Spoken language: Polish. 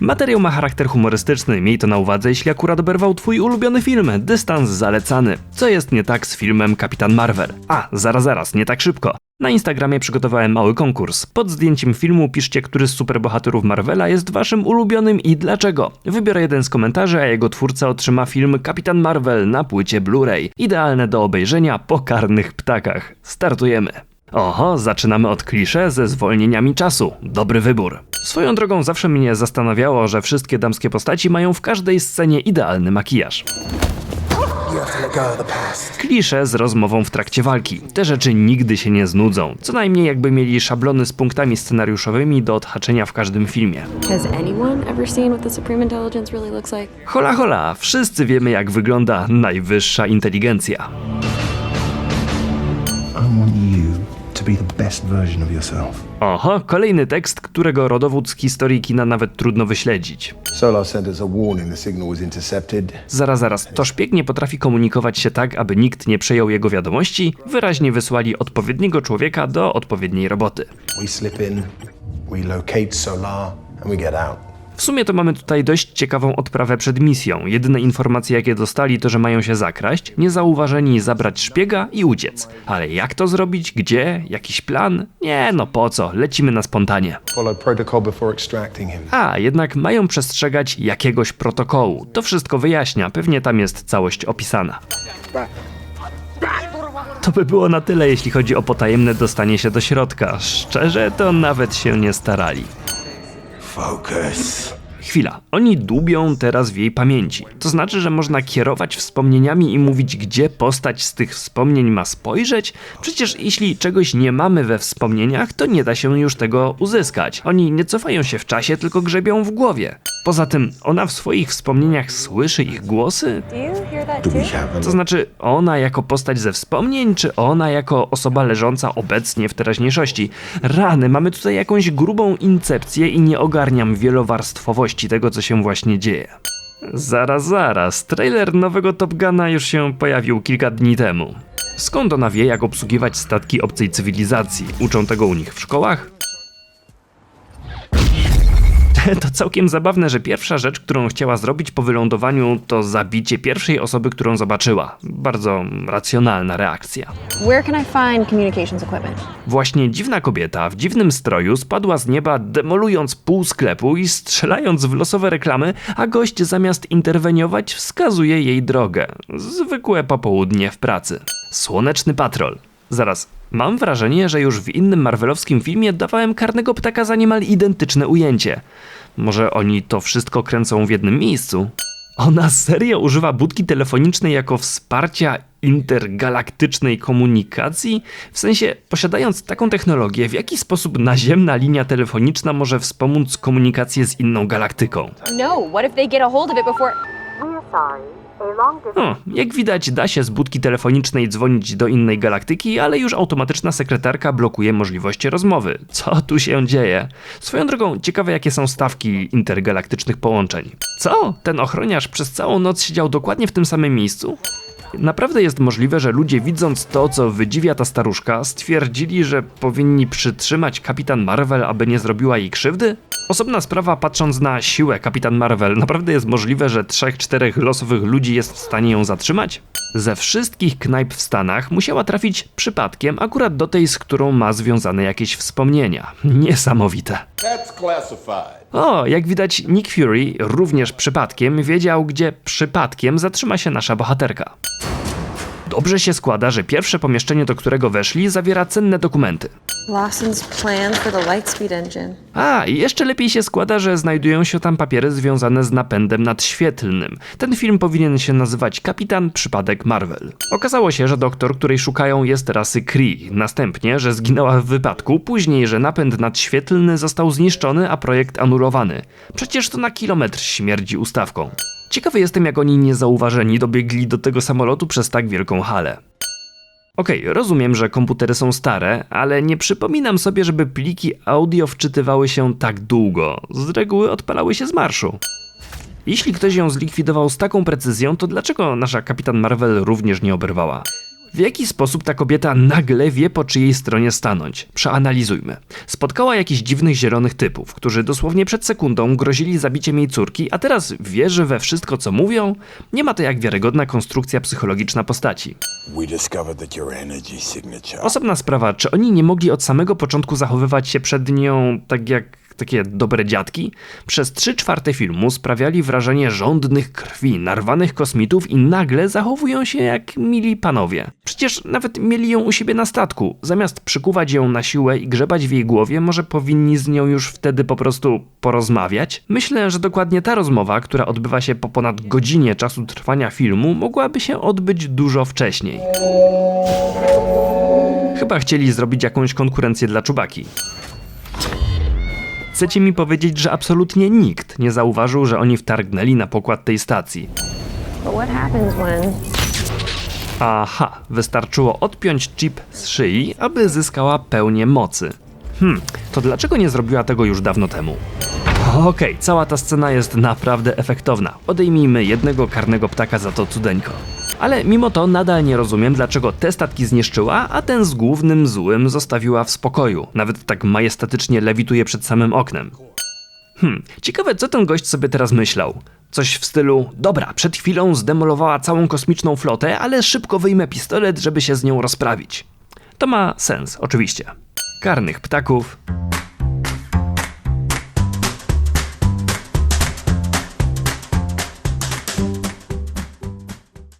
Materiał ma charakter humorystyczny, miej to na uwadze, jeśli akurat oberwał twój ulubiony film, dystans zalecany. Co jest nie tak z filmem Kapitan Marvel? A, zaraz, zaraz, nie tak szybko. Na Instagramie przygotowałem mały konkurs. Pod zdjęciem filmu piszcie, który z superbohaterów Marvela jest waszym ulubionym i dlaczego. Wybiorę jeden z komentarzy, a jego twórca otrzyma film Kapitan Marvel na płycie Blu-ray. Idealne do obejrzenia po karnych ptakach. Startujemy. Oho, zaczynamy od klisze ze zwolnieniami czasu. Dobry wybór. Swoją drogą zawsze mnie zastanawiało, że wszystkie damskie postaci mają w każdej scenie idealny makijaż. Klisze z rozmową w trakcie walki. Te rzeczy nigdy się nie znudzą. Co najmniej jakby mieli szablony z punktami scenariuszowymi do odhaczenia w każdym filmie. Hola hola, wszyscy wiemy jak wygląda najwyższa inteligencja. I want you be the best version of yourself. Oho, kolejny tekst, którego rodowód z historii kina nawet trudno wyśledzić. Solar sent us a warning the signal was intercepted. Zaraz, zaraz, to szpieg nie potrafi komunikować się tak, aby nikt nie przejął jego wiadomości? Wyraźnie wysłali odpowiedniego człowieka do odpowiedniej roboty. We slip in, we locate Solar, and we get out. W sumie to mamy tutaj dość ciekawą odprawę przed misją. Jedyne informacje jakie dostali to, że mają się zakraść, niezauważeni zabrać szpiega i uciec. Ale jak to zrobić? Gdzie? Jakiś plan? Nie, no po co? Lecimy na spontanie. A, jednak mają przestrzegać jakiegoś protokołu. To wszystko wyjaśnia, pewnie tam jest całość opisana. To by było na tyle, jeśli chodzi o potajemne dostanie się do środka. Szczerze, to nawet się nie starali. Focus. Chwila, oni dłubią teraz w jej pamięci. To znaczy, że można kierować wspomnieniami i mówić, gdzie postać z tych wspomnień ma spojrzeć? Przecież jeśli czegoś nie mamy we wspomnieniach, to nie da się już tego uzyskać. Oni nie cofają się w czasie, tylko grzebią w głowie. Poza tym, ona w swoich wspomnieniach słyszy ich głosy? To znaczy, ona jako postać ze wspomnień, czy ona jako osoba leżąca obecnie w teraźniejszości? Rany, mamy tutaj jakąś grubą incepcję i nie ogarniam wielowarstwowości tego, co się właśnie dzieje. Zaraz, zaraz, trailer nowego Top Guna już się pojawił kilka dni temu. Skąd ona wie, jak obsługiwać statki obcej cywilizacji? Uczą tego u nich w szkołach? To całkiem zabawne, że pierwsza rzecz, którą chciała zrobić po wylądowaniu, to zabicie pierwszej osoby, którą zobaczyła. Bardzo racjonalna reakcja. Where can I find communications equipment? Właśnie dziwna kobieta w dziwnym stroju spadła z nieba, demolując pół sklepu i strzelając w losowe reklamy, a gość zamiast interweniować wskazuje jej drogę. Zwykłe popołudnie w pracy. Słoneczny patrol. Zaraz, mam wrażenie, że już w innym marvelowskim filmie dawałem karnego ptaka za niemal identyczne ujęcie. Może oni to wszystko kręcą w jednym miejscu? Ona serio używa budki telefonicznej jako wsparcia intergalaktycznej komunikacji? W sensie, posiadając taką technologię, w jaki sposób naziemna linia telefoniczna może wspomóc komunikację z inną galaktyką? No, what if they get a hold of it before. O, jak widać, da się z budki telefonicznej dzwonić do innej galaktyki, ale już automatyczna sekretarka blokuje możliwości rozmowy. Co tu się dzieje? Swoją drogą, ciekawe jakie są stawki intergalaktycznych połączeń. Co? Ten ochroniarz przez całą noc siedział dokładnie w tym samym miejscu? Naprawdę jest możliwe, że ludzie widząc to, co wydziwia ta staruszka, stwierdzili, że powinni przytrzymać Kapitan Marvel, aby nie zrobiła jej krzywdy? Osobna sprawa, patrząc na siłę Kapitan Marvel, naprawdę jest możliwe, że trzech, czterech losowych ludzi jest w stanie ją zatrzymać? Ze wszystkich knajp w Stanach musiała trafić przypadkiem akurat do tej, z którą ma związane jakieś wspomnienia. Niesamowite. That's classified. O, jak widać, Nick Fury również przypadkiem wiedział, gdzie przypadkiem zatrzyma się nasza bohaterka. Dobrze się składa, że pierwsze pomieszczenie, do którego weszli, zawiera cenne dokumenty. Lawson's plan for the Lightspeed engine. A, i jeszcze lepiej się składa, że znajdują się tam papiery związane z napędem nadświetlnym. Ten film powinien się nazywać Kapitan Przypadek Marvel. Okazało się, że doktor, której szukają jest rasy Kree. Następnie, że zginęła w wypadku, później, że napęd nadświetlny został zniszczony, a projekt anulowany. Przecież to na kilometr śmierdzi ustawką. Ciekawy jestem, jak oni niezauważeni dobiegli do tego samolotu przez tak wielką halę. Okej, rozumiem, że komputery są stare, ale nie przypominam sobie, żeby pliki audio wczytywały się tak długo. Z reguły odpalały się z marszu. Jeśli ktoś ją zlikwidował z taką precyzją, to dlaczego nasza kapitan Marvel również nie oberwała? W jaki sposób ta kobieta nagle wie, po czyjej stronie stanąć? Przeanalizujmy. Spotkała jakichś dziwnych zielonych typów, którzy dosłownie przed sekundą grozili zabiciem jej córki, a teraz wierzy we wszystko, co mówią? Nie ma to jak wiarygodna konstrukcja psychologiczna postaci. Osobna sprawa, czy oni nie mogli od samego początku zachowywać się przed nią tak jak takie dobre dziadki? Przez trzy czwarte filmu sprawiali wrażenie żądnych krwi, narwanych kosmitów i nagle zachowują się jak mili panowie. Przecież nawet mieli ją u siebie na statku. Zamiast przykuwać ją na siłę i grzebać w jej głowie, może powinni z nią już wtedy po prostu porozmawiać? Myślę, że dokładnie ta rozmowa, która odbywa się po ponad godzinie czasu trwania filmu, mogłaby się odbyć dużo wcześniej. Chyba chcieli zrobić jakąś konkurencję dla czubaki. Chcecie mi powiedzieć, że absolutnie nikt nie zauważył, że oni wtargnęli na pokład tej stacji. Aha, wystarczyło odpiąć chip z szyi, aby zyskała pełnię mocy. Hmm, to dlaczego nie zrobiła tego już dawno temu? Okej, cała ta scena jest naprawdę efektowna. Odejmijmy jednego karnego ptaka za to cudeńko. Ale mimo to nadal nie rozumiem, dlaczego te statki zniszczyła, a ten z głównym złym zostawiła w spokoju. Nawet tak majestatycznie lewituje przed samym oknem. Hmm, ciekawe co ten gość sobie teraz myślał. Coś w stylu, dobra, przed chwilą zdemolowała całą kosmiczną flotę, ale szybko wyjmę pistolet, żeby się z nią rozprawić. To ma sens, oczywiście. Karnych ptaków